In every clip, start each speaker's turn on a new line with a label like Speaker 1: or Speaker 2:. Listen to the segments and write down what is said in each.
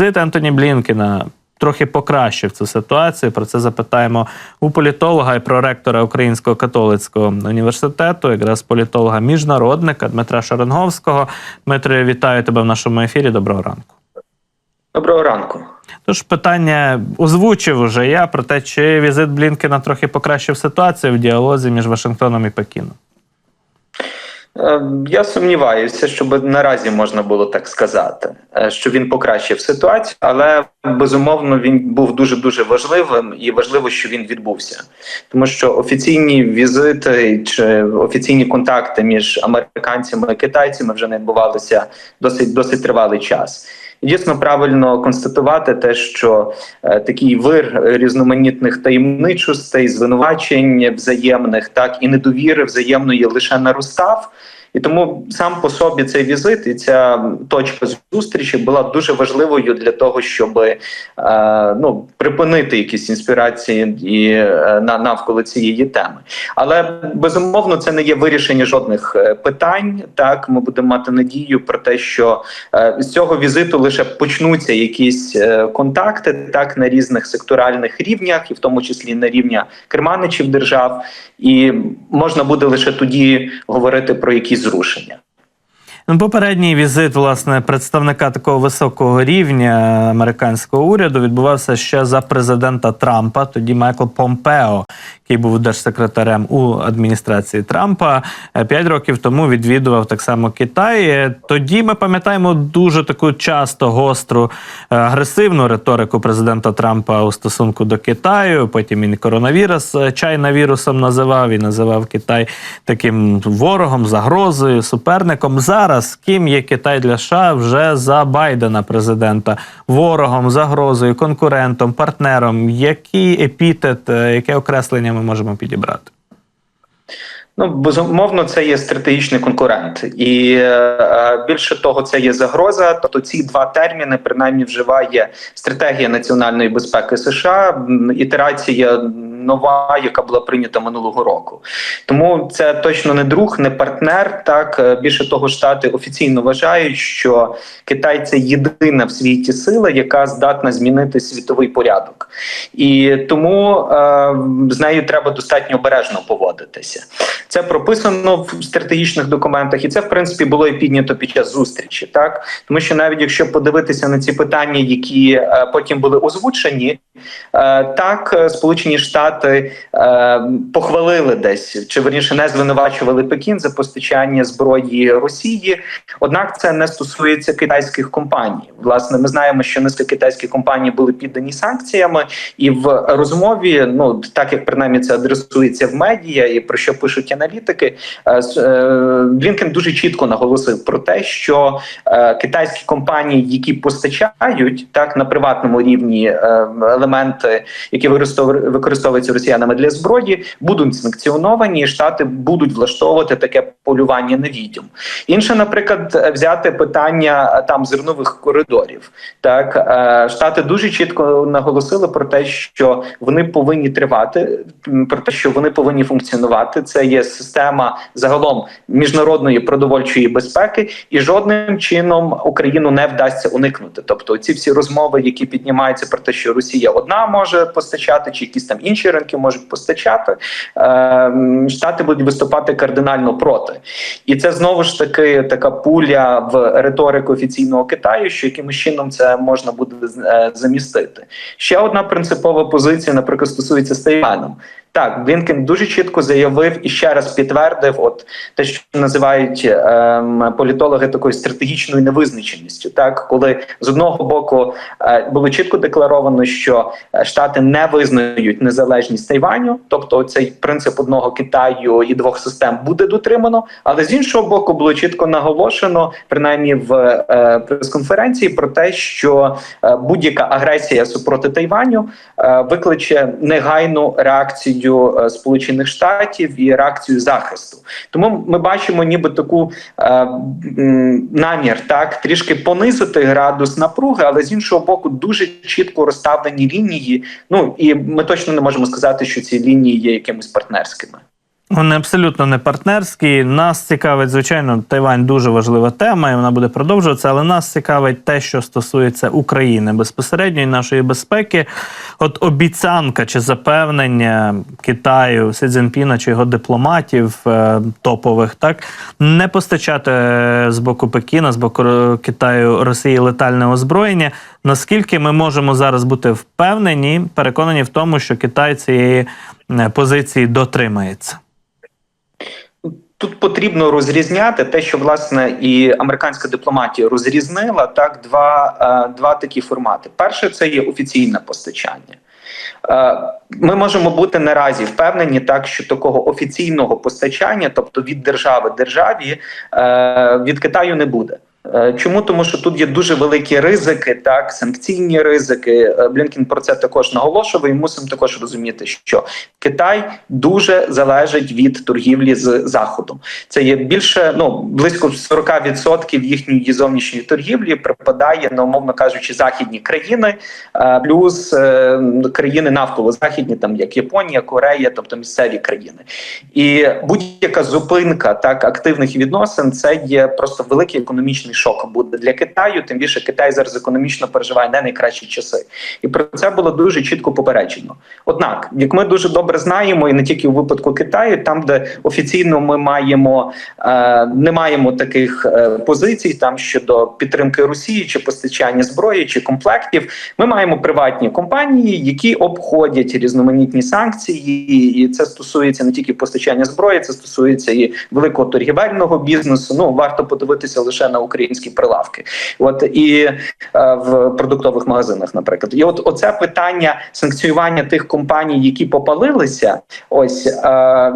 Speaker 1: візит Ентоні Блінкена трохи покращив цю ситуацію. Про це запитаємо у політолога і проректора Українського католицького університету, якраз політолога міжнародника Дмитра Шаренговського. Дмитре, вітаю тебе в нашому ефірі. Доброго ранку.
Speaker 2: Доброго ранку.
Speaker 1: Тож питання озвучив уже я про те, чи візит Блінкена трохи покращив ситуацію в діалозі між Вашингтоном і Пекіном.
Speaker 2: Е, Я сумніваюся, щоб наразі можна було так сказати, е, що він покращив ситуацію, але безумовно він був дуже дуже важливим і важливо, що він відбувся, тому що офіційні візити чи офіційні контакти між американцями і китайцями вже не відбувалися досить досить тривалий час. Дійсно правильно констатувати те, що е, такий вир різноманітних таємничостей, звинувачень взаємних, так і недовіри взаємної лише наростав. І тому сам по собі цей візит і ця точка зустрічі була дуже важливою для того, щоб е, ну припинити якісь інспірації і е, на навколо цієї теми. Але безумовно це не є вирішення жодних е, питань. Так ми будемо мати надію про те, що е, з цього візиту лише почнуться якісь е, контакти, так на різних секторальних рівнях, і в тому числі на рівня керманичів держав, і можна буде лише тоді говорити про якісь зрушення.
Speaker 1: Ну, Попередній візит власне представника такого високого рівня американського уряду відбувався ще за президента Трампа. Тоді Майкл Помпео, який був держсекретарем у адміністрації Трампа, е, п'ять років тому відвідував так само Китай. Е, Тоді ми пам'ятаємо дуже таку часто гостру е, агресивну риторику президента Трампа у стосунку до Китаю. Потім він коронавірус е, чайна-вірусом називав і називав Китай таким ворогом, загрозою, суперником. Зараз ким є Китай для США вже за Байдена, президента, ворогом, загрозою, конкурентом, партнером. Який епітет, е, яке окреслення ми можемо підібрати?
Speaker 2: Ну, безумовно, це є стратегічний конкурент, і е, більше того, це є загроза. Тобто ці два терміни принаймні вживає стратегія національної безпеки США, ітерація нова, яка була прийнята минулого року. Тому це точно не друг, не партнер. Так Е, більше того, штати офіційно вважають, що Китай це єдина в світі сила, яка здатна змінити світовий порядок, і тому е, з нею треба достатньо обережно поводитися. Це прописано в стратегічних документах, і це в принципі було і піднято під час зустрічі, так тому що навіть якщо подивитися на ці питання, які е, потім були озвучені, е, так Сполучені Штати е, похвалили десь чи верніше не звинувачували Пекін за постачання зброї Росії. Однак це не стосується китайських компаній. Власне, ми знаємо, що низка китайських компаній були піддані санкціями, і в розмові, ну так як принаймні це адресується в медіа, і про що пишуть аналітики, е, е, Блінкен дуже чітко наголосив про те, що е, китайські компанії, які постачають так на приватному рівні е, елементи, які використову- використовуються росіянами для зброї, будуть санкціоновані, і штати будуть влаштовувати таке полювання на відьом. Інше, наприклад, взяти питання е, там зернових коридорів. Так е, штати дуже чітко наголосили про те, що вони повинні тривати, про те, що вони повинні функціонувати. Це є система загалом міжнародної продовольчої безпеки, і жодним чином Україну не вдасться уникнути. Тобто, ці всі розмови, які піднімаються про те, що Росія одна може постачати, чи якісь там інші ринки можуть постачати, е, штати будуть виступати кардинально проти. І це знову ж таки така пуля в риторику офіційного Китаю, що якимось чином це можна буде е, замістити. Ще одна принципова позиція, наприклад, стосується з Тайваном. Так, Блінкен дуже чітко заявив і ще раз підтвердив, от те, що називають ем, політологи такою стратегічною невизначеністю. Так, коли з одного боку е, було чітко декларовано, що е, штати не визнають незалежність Тайваню, тобто цей принцип одного Китаю і двох систем буде дотримано. Але з іншого боку, було чітко наголошено, принаймні в е, прес-конференції, про те, що е, будь-яка агресія супроти Тайваню е, викличе негайну реакцію е, Сполучених Штатів і реакцію захисту. Тому ми бачимо, ніби таку е, намір так трішки понизити градус напруги, але з іншого боку, дуже чітко розставлені лінії. Ну і ми точно не можемо сказати, що ці лінії є якимись партнерськими.
Speaker 1: Вони абсолютно не партнерські. Нас цікавить, звичайно, Тайвань дуже важлива тема, і вона буде продовжуватися. Але нас цікавить те, що стосується України безпосередньо і нашої безпеки. От обіцянка чи запевнення Китаю, Сі Цзіньпіна чи його дипломатів е, топових, так не постачати е, з боку Пекіна, з боку Китаю Росії летальне озброєння. Наскільки ми можемо зараз бути впевнені, переконані в тому, що Китай цієї е, позиції дотримається?
Speaker 2: Тут потрібно розрізняти те, що власне і американська дипломатія розрізнила так. Два, е, два такі формати. Перше, це є офіційне постачання. Е, Ми можемо бути наразі впевнені, так що такого офіційного постачання, тобто від держави державі, е, від Китаю не буде. Е, Чому тому, що тут є дуже великі ризики, так санкційні ризики. Е, Блінкін про це також наголошував. І мусимо також розуміти, що Китай дуже залежить від торгівлі з заходом. Це є більше ну близько 40% їхньої зовнішньої торгівлі припадає на умовно кажучи західні країни, е, плюс країни навколо західні, там як Японія, Корея, тобто місцеві країни. І будь-яка зупинка так активних відносин це є просто великий економічний шок буде для Китаю. Тим більше Китай зараз економічно переживає не найкращі часи, і про це було дуже чітко попереджено. Однак, як ми дуже добре знаємо, і не тільки у випадку Китаю, там де офіційно ми маємо е, не маємо таких е, позицій, там щодо підтримки Росії чи постачання зброї чи комплектів, ми маємо приватні компанії, які обходять різноманітні санкції, і це стосується не тільки постачання зброї, це стосується і великого торгівельного бізнесу. Ну варто подивитися лише на українські прилавки, от і е, в продуктових магазинах, наприклад, і от оце питання санкціювання тих компаній, які попалилися, ось е,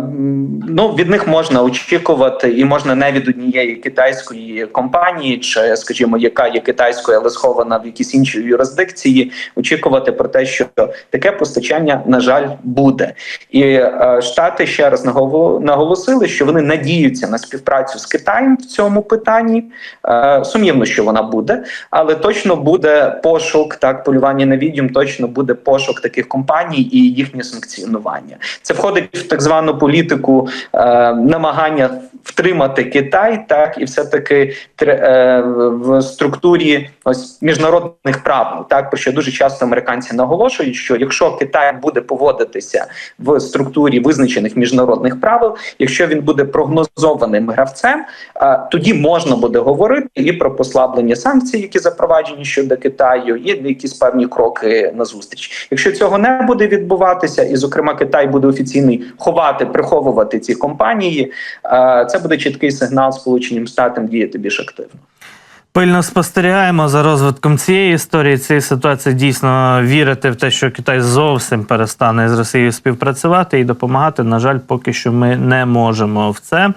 Speaker 2: ну від них можна очікувати, і можна не від однієї китайської компанії, чи скажімо, яка є китайською, але схована в якійсь іншій юрисдикції, очікувати про те, що таке постачання на жаль буде. І е, штати ще раз наголо- наголосили, що вони надіються на співпрацю з Китаєм в цьому питанні. Е, сумнівно, що вона буде, але точно буде пошук, так полювання на відьом, точно буде пошук таких компаній і їхнє санкціонування. Це входить в так звану політику е, намагання втримати Китай, так і все таки е, в структурі ось міжнародних правил, так про що дуже часто американці наголошують, що якщо Китай буде поводитися в структурі визначених міжнародних правил, якщо він буде прогнозованим гравцем, е, тоді можна буде говорити і про послаблення санкцій, які запроваджені щодо Китаю, і якісь певні кроки на зустріч. Якщо цього не буде відбуватися, і зокрема Китай буде офіційний ховати, приховувати ці компанії, е, це буде чіткий сигнал Сполученим Штатам діяти більш активно.
Speaker 1: Пильно спостерігаємо за розвитком цієї історії, цієї ситуації. Дійсно вірити в те, що Китай зовсім перестане з Росією співпрацювати і допомагати. На жаль, поки що ми не можемо в це.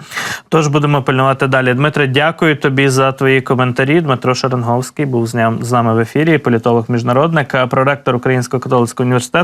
Speaker 1: Тож будемо пильнувати далі. Дмитре, дякую тобі за твої коментарі. Дмитро Шеренговський був з нами в ефірі. Політолог міжнародник, проректор Українського католицького університету.